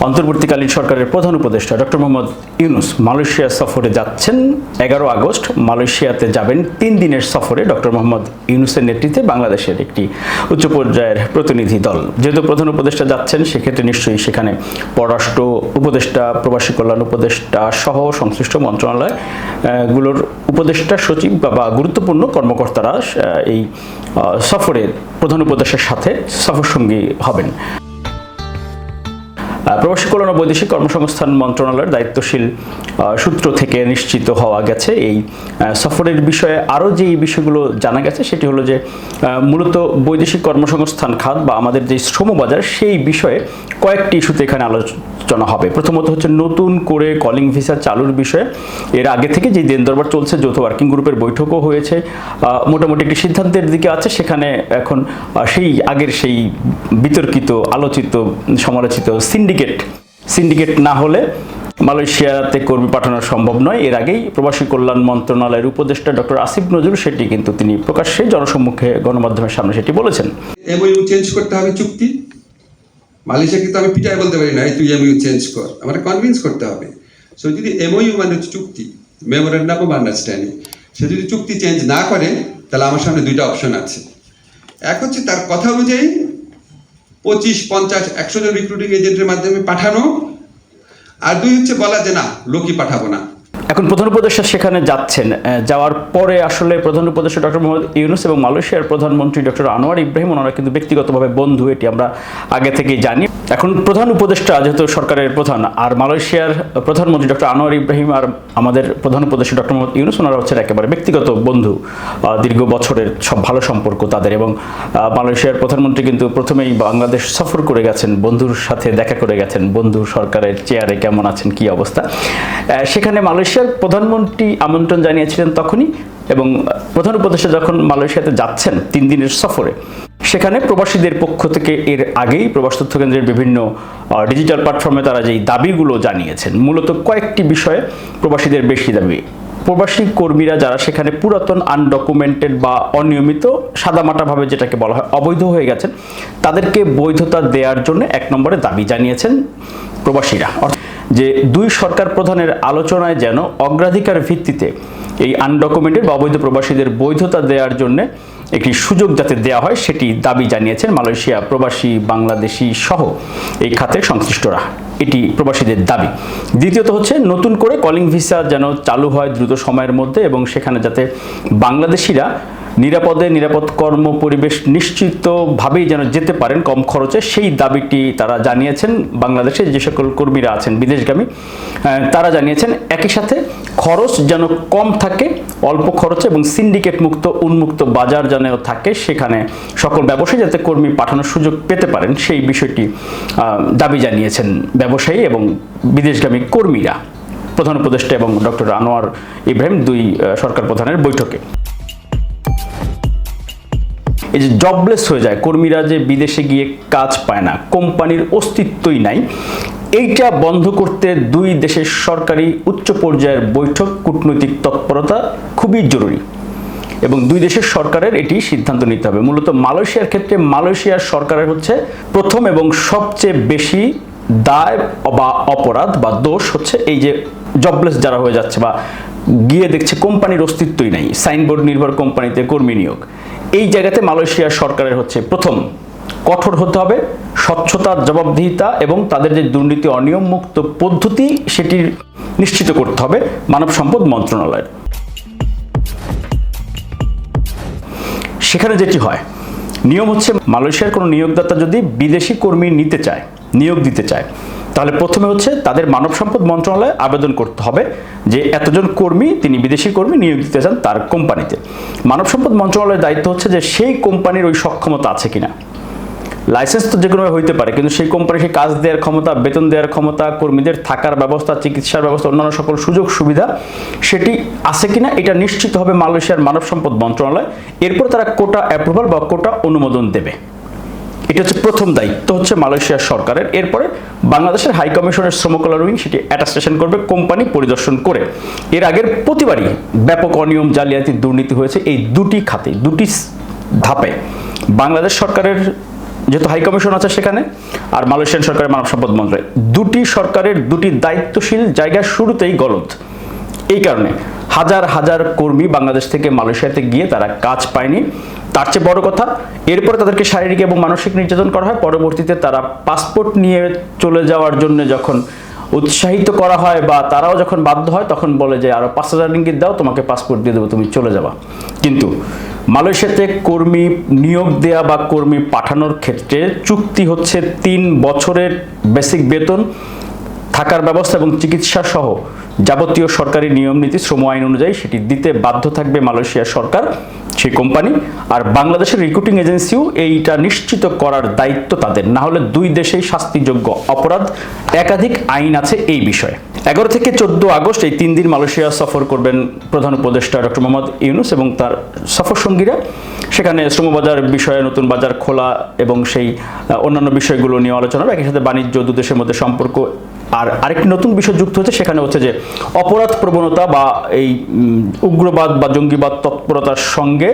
অন্তর্বর্তীকালীন সরকারের প্রধান উপদেষ্টা ডক্টর মোহাম্মদ ইউনুস মালয়েশিয়া সফরে যাচ্ছেন। এগারো আগস্ট মালয়েশিয়াতে যাবেন তিন দিনের সফরে ডক্টর মোহাম্মদ ইউনুসের নেতৃত্বে বাংলাদেশের একটি উচ্চ পর্যায়ের প্রতিনিধি দল। যেহেতু প্রধান উপদেষ্টা যাচ্ছেন, সেক্ষেত্রে নিশ্চয়ই সেখানে পররাষ্ট্র উপদেষ্টা, প্রবাসী কল্যাণ উপদেষ্টা সহ সংশ্লিষ্ট মন্ত্রণালয়গুলোর উপদেষ্টা সচিব বা- গুরুত্বপূর্ণ কর্মকর্তারা এই সফরের প্রধান উপদেষ্টার সাথে সফরসঙ্গী হবেন। প্রবাসী কল্যাণ ও বৈদেশিক কর্মসংস্থান মন্ত্রণালয়ের দায়িত্বশীল সূত্র থেকে নিশ্চিত হওয়া গেছে এই সফরের বিষয়ে আরও যে বিষয়গুলো জানা গেছে সেটি হলো যে মূলত বৈদেশিক কর্মসংস্থান খাত বা আমাদের যে শ্রমবাজার সেই বিষয়ে কয়েকটি ইস্যুতে এখানে আলোচনা হবে। প্রথমত হচ্ছে নতুন করে কলিং ভিসা চালুর বিষয়ে। এর আগে থেকে যে দেন দরবার চলছে, যৌথ ওয়ার্কিং গ্রুপের বৈঠকও হয়েছে। মোটামুটি একটি সিদ্ধান্তের দিকে আছে। সেখানে এখন সেই আগের সেই বিতর্কিত, আলোচিত, সমালোচিত সিন্ডিকেট সিন্ডিকেট না হলে মালয়েশিয়াতে কর্মী পাঠানো সম্ভব নয়। এর আগেই প্রবাসী কল্যাণ মন্ত্রণালয়ের উপদেষ্টা ডক্টর আসিফ নজরুল সেটি কিন্তু তিনি প্রকাশ্যে জনসম্মুখে গণমাধ্যমের সামনে সেটি বলেছেন। এমইউ চেঞ্জ করতে হবে চুক্তি। মালয়েশিয়াকে তো আমি পিটায় বলতে পারি না তুই এমইউ চেঞ্জ কর। আমার কনভিন্স করতে হবে। সো যদি এমইউ মানে চুক্তি মেমোরেন্ডাম অফ আন্ডারস্ট্যান্ডিং সে যদি চুক্তি চেঞ্জ না করে, তাহলে আমার সামনে দুইটা অপশন আছে। এক হচ্ছে তার কথা অনুযায়ী পঁচিশ, পঞ্চাশ, একশো জন রিক্রুটিং এজেন্টের মাধ্যমে পাঠানো। আর দুই হচ্ছে বলা যে না, লোকই পাঠাবো না। এখন প্রধান উপদেষ্টা সেখানে যাচ্ছেন। যাওয়ার পরে আসলে প্রধান উপদেষ্টা ডক্টর মোহাম্মদ ইউনুস এবং মালয়েশিয়ার প্রধানমন্ত্রী ডক্টর আনোয়ার ইব্রাহিম, ওনারা কিন্তু ব্যক্তিগতভাবে বন্ধু, এটি আমরা আগে থেকেই জানি। এখন প্রধান উপদেষ্টা, যেহেতু সরকারের প্রধান, আর মালয়েশিয়ার প্রধানমন্ত্রী ডক্টর আনোয়ার ইব্রাহিম আর আমাদের প্রধান উপদেষ্টা ডক্টর মোহাম্মদ ইউনুস, ওনারা হচ্ছেন একেবারে ব্যক্তিগত বন্ধু দীর্ঘ বছরের সব ভালো সম্পর্ক তাদের এবং মালয়েশিয়ার প্রধানমন্ত্রী কিন্তু প্রথমেই বাংলাদেশ সফর করে গেছেন, বন্ধুর সাথে দেখা করে গেছেন, বন্ধু সরকারের চেয়ারে কেমন আছেন, কি অবস্থা? সেখানে মালয়েশিয়ার প্রধানমন্ত্রী আমন্ত্রণ জানিয়েছিলেন তখনই এবং প্রধান উপদেষ্টা যখন মালয়েশিয়াতে যাচ্ছেন তিন দিনের সফরে, সেখানে প্রবাসীদের পক্ষ থেকে এর আগেই প্রবাস তথ্য কেন্দ্রের বিভিন্ন ডিজিটাল প্ল্যাটফর্মে তারা যেই দাবিগুলো জানিয়েছেন, মূলত কয়েকটি বিষয়ে প্রবাসীদের বেশি দাবি। প্রবাসী কর্মীরা যারা সেখানে পুরাতন আনডকুমেন্টেড বা অনিয়মিত সাদামাটাভাবে যেটাকে বলা হয় অবৈধ হয়ে গেছেন, তাদেরকে বৈধতা দেওয়ার জন্য এক নম্বরে দাবি জানিয়েছেন। প্রবাসীরা। যে দুই সরকার প্রধানের আলোচনায় যেন অগ্রাধিকার ভিত্তিতে এই আনডকুমেন্টেড বা অবৈধ প্রবাসীদের বৈধতা দেওয়ার জন্য একটি সুযোগ যাতে দেওয়া হয়, সেটি দাবি জানিয়েছেন মালয়েশিয়া প্রবাসী বাংলাদেশি সহ এই খাতের সংশ্লিষ্টরা। এটি প্রবাসীদের দাবি। দ্বিতীয়ত হচ্ছে, নতুন করে কলিং ভিসা যেন চালু হয় দ্রুত সময়ের মধ্যে এবং সেখানে যাতে বাংলাদেশিরা নিরাপদে নিরাপদ কর্ম পরিবেশ নিশ্চিতভাবেই যেন যেতে পারেন কম খরচে, সেই দাবিটি তারা জানিয়েছেন বাংলাদেশে যে সকল কর্মীরা আছেন বিদেশগামী তারা জানিয়েছেন একই সাথে খরচ যেন কম থাকে, অল্প খরচে এবং সিন্ডিকেট মুক্ত, উন্মুক্ত বাজার যেন থাকে, সেখানে সকল ব্যবসায়ী যাতে কর্মী পাঠানোর সুযোগ পেতে পারেন, সেই বিষয়টি দাবি জানিয়েছেন ব্যবসায়ী এবং বিদেশগামী কর্মীরা। প্রধান উপদেষ্টা এবং ডক্টর আনোয়ার ইব্রাহিম দুই সরকার প্রধানের বৈঠকে। এই যে জবলেস হয়ে যায়, কর্মীরা যে বিদেশে গিয়ে কাজ পায় না, কোম্পানির অস্তিত্বই নাই, এইটা বন্ধ করতে দুই দেশের সরকারি উচ্চ পর্যায়ের বৈঠক, কূটনৈতিক তৎপরতা খুবই জরুরি এবং দুই দেশের সরকারের এটি সিদ্ধান্ত নিতে হবে। মূলত মালয়েশিয়ার ক্ষেত্রে মালয়েশিয়ার সরকারের হচ্ছে প্রথম এবং সবচেয়ে বেশি দায় বা অপরাধ বা দোষ হচ্ছে এই যে জবলেস যারা হয়ে যাচ্ছে বা গিয়ে দেখছে কোম্পানির অস্তিত্বই নাই, সাইনবোর্ড নির্ভর কোম্পানিতে কর্মী নিয়োগ। এই জায়গাতে মালয়েশিয়ার সরকারের হচ্ছে প্রথম কঠোর হতে হবে স্বচ্ছতার জবাবদিহিতা এবং তাদের যে দুর্নীতি, অনিয়ম মুক্ত পদ্ধতি সেটি নিশ্চিত করতে হবে মানব সম্পদ মন্ত্রণালয়ের। সেখানে যেটি হয়, নিয়ম হচ্ছে মালয়েশিয়ার কোনো নিয়োগদাতা যদি বিদেশি কর্মী নিতে চায়, নিয়োগ দিতে চায় তাহলে প্রথমে হচ্ছে তাদের মানব সম্পদ মন্ত্রণালয়ে আবেদন করতে হবে যে এতজন কর্মী, তিনি বিদেশি কর্মী নিয়োগ দিতে চান তার কোম্পানিতে। মানব সম্পদ মন্ত্রণালয়ের দায়িত্ব হচ্ছে যে সেই কোম্পানির ওই সক্ষমতা আছে কিনা। লাইসেন্স তো যে কোনো হইতে পারে, কিন্তু সেই কোম্পানিকে কাজ দেওয়ার ক্ষমতা, বেতন দেওয়ার ক্ষমতা, কর্মীদের থাকার ব্যবস্থা, চিকিৎসার ব্যবস্থা, অন্যান্য সকল সুযোগ সুবিধা, সেটি আছে কিনা এটা নিশ্চিত হবে মালয়েশিয়ার মানব সম্পদ মন্ত্রণালয়, এরপর তারা কোটা অ্যাপ্রুভাল বা কোটা অনুমোদন দেবে। এটা হচ্ছে প্রথম দায়িত্ব হচ্ছে মালয়েশিয়ার সরকারের। এরপরে বাংলাদেশের হাই কমিশনের শ্রম কল্যাণ উইং সেটি অ্যাটাস্টেশন করবে কোম্পানি পরিদর্শন করে। এর আগের প্রতিবারই ব্যাপক অনিয়ম, জালিয়াতি, দুর্নীতি হয়েছে এই দুটি খাতে, দুটি ধাপে। বাংলাদেশ সরকারের যেহেতু হাই কমিশন আছে সেখানে, আর মালয়েশিয়ান সরকারের মানব সম্পদ মন্ত্রণালয়। দুটি সরকারের দুটি দায়িত্বশীল জায়গায় শুরুতেই গলদ। এই কারণে হাজার হাজার কর্মী বাংলাদেশ থেকে মালয়েশিয়াতে গিয়ে তারা কাজ পায়নি। তার চেয়ে বড় কথা, এরপরে তাদেরকে শারীরিক এবং মানসিক নির্যাতন করা হয়। পরবর্তীতে তারা পাসপোর্ট নিয়ে চলে যাওয়ার জন্য যখন উৎসাহিত করা হয় বা তারাও যখন বাধ্য হয়, তখন বলে যে, আরও পাঁচ হাজার রিঙ্গিত দাও, তোমাকে পাসপোর্ট দিয়ে দেবো, তুমি চলে যাবা। কিন্তু মালয়েশিয়াতে কর্মী নিয়োগ দেয়া বা কর্মী পাঠানোর ক্ষেত্রে চুক্তি হচ্ছে তিন বছরের বেসিক বেতন। থাকার ব্যবস্থা এবং চিকিৎসা সহ যাবতীয় সরকারি নিয়ম নীতি, শ্রম আইন অনুযায়ী সেটি দিতে বাধ্য থাকবে মালয়েশিয়া সরকার, সেই কোম্পানি। আর বাংলাদেশের রিক্রুটিং এজেন্সিও এইটা নিশ্চিত করার দায়িত্ব তাদের। না হলে দুই দেশেই শাস্তিযোগ্য অপরাধ। একাধিক আইন আছে এই বিষয়ে। এগারো থেকে চোদ্দ আগস্ট এই তিন দিন মালয়েশিয়া সফর করবেন প্রধান উপদেষ্টা ডক্টর মোহাম্মদ ইউনুস এবং তার সফর সঙ্গীরা। সেখানে শ্রমবাজার বিষয়ে নতুন বাজার খোলা এবং সেই অন্যান্য বিষয়গুলো নিয়ে আলোচনা একই সাথে বাণিজ্য দু দেশের মধ্যে সম্পর্ক আর আরেকটি নতুন বিষয় যুক্ত হচ্ছে সেখানে হচ্ছে যে অপরাধ প্রবণতা বা এই উগ্রবাদ বা জঙ্গিবাদ তৎপরতার সঙ্গে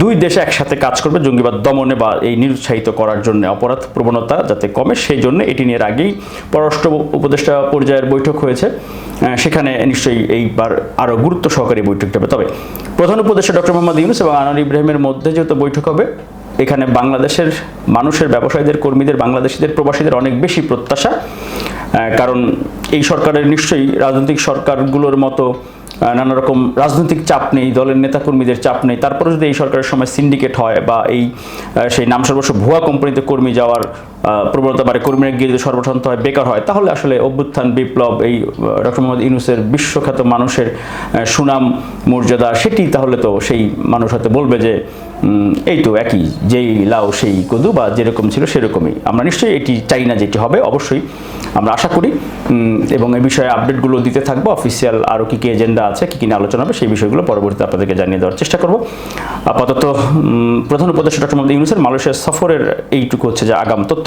দুই দেশে একসাথে কাজ করবে জঙ্গিবাদ দমনে বা এই নিরুৎসাহিত করার জন্য অপরাধ প্রবণতা যাতে কমে, সেই জন্য এটি নিয়ে আগেই পররাষ্ট্র উপদেষ্টা পর্যায়ের বৈঠক হয়েছে। সেখানে নিশ্চয়ই এইবার আরও গুরুত্ব সহকারে বৈঠকটা হবে। তবে প্রধান উপদেষ্টা ডক্টর মোহাম্মদ ইউনুস এবং আনোয়ার ইব্রাহিমের মধ্যে যেহেতু বৈঠক হবে এখানে বাংলাদেশের মানুষের, ব্যবসায়ীদের, কর্মীদের, বাংলাদেশিদের, প্রবাসীদের অনেক বেশি প্রত্যাশা। কারণ এই সরকারের নিশ্চয়ই রাজনৈতিক সরকারগুলোর মতো নানা রকম রাজনৈতিক চাপ নেই, দলের নেতাকর্মীদের চাপ নেই। তারপরে যদি এই সরকারের সময় সিন্ডিকেট হয় বা এই সেই নাম সর্বস্ব ভুয়া কোম্পানিতে কর্মী যাওয়ার প্রবণতা বাড়ে, কর্মীরা গিয়ে যদি সর্বশান্ত হয়, বেকার হয়, তাহলে আসলে অভ্যুত্থান, বিপ্লব, এই ডক্টর মোহাম্মদ ইউনুসের বিশ্বখ্যাত মানুষের সুনাম, মর্যাদা, সেটি তাহলে তো সেই মানুষ হয়তো বলবে যে এই তো একই, যেই লাউ সেই কদু বা যেরকম ছিল সেরকমই। আমরা নিশ্চয়ই এটি চাই না যেটি হবে, অবশ্যই আমরা আশা করি। এবং এই বিষয়ে আপডেটগুলো দিতে থাকব। অফিসিয়াল আরও কী কী এজেন্ডা আছে, কী কী আলোচনা হবে, সেই বিষয়গুলো পরবর্তীতে আপনাদেরকে জানিয়ে দেওয়ার চেষ্টা করব। আপাতত প্রধান উপদেষ্টা ডক্টর মোহাম্মদ ইউনুসের মালয়েশিয়ার সফরের এইটুকু হচ্ছে যে আগাম তথ্য।